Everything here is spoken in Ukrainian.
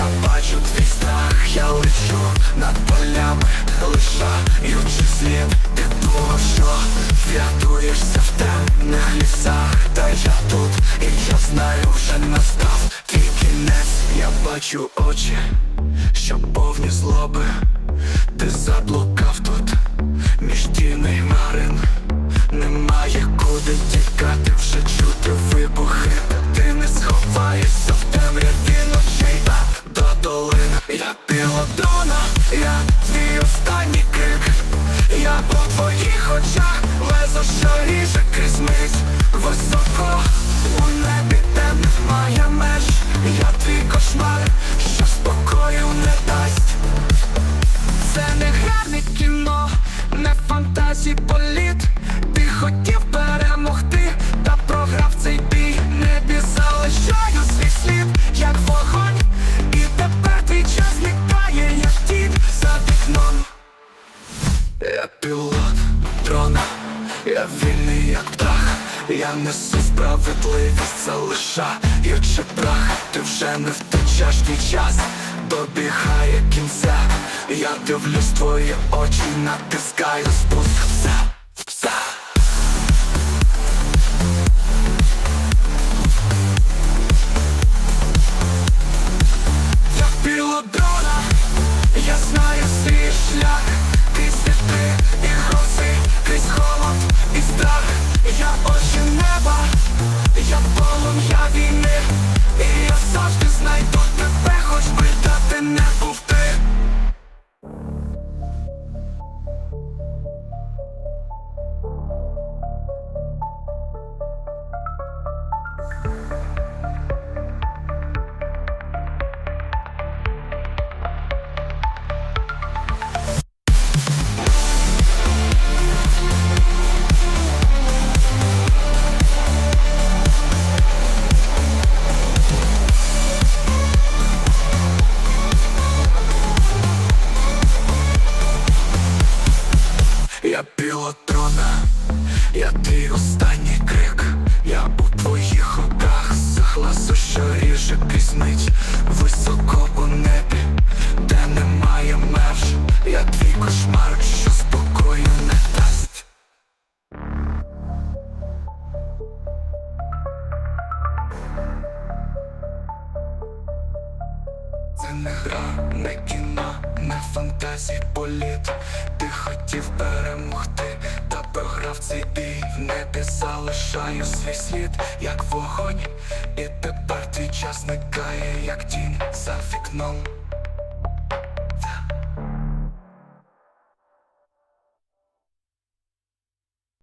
Я бачу твій страх, я лечу над полями лиша Ючи слід, ти думав, що врятуєшся в темних лісах. Та я тут, і я знаю, вже настав твій кінець. Я бачу очі, що повні злоби. Ти заблукав тут між тіни по твоїх очах лезо, що ріже крізь мить. Високо у небі темних має меж Я твій кошмар, що спокою не дасть. Це не гарне кіно, не фантазії політ я пілот дрона, я вільний як птах, я несу справедливість, залишаючи прах, ти вже не втечеш твій час, добігає кінця, я дивлюсь твої очі, натискаю спуск. Все. Завжди знайду тебе, хоч би та ти не не гра, не кіно, не фантазій політ. Ти хотів перемогти, та програв цей бій. В небі залишаю свій слід, як вогонь. І тепер твій час зникає, як тінь за вікном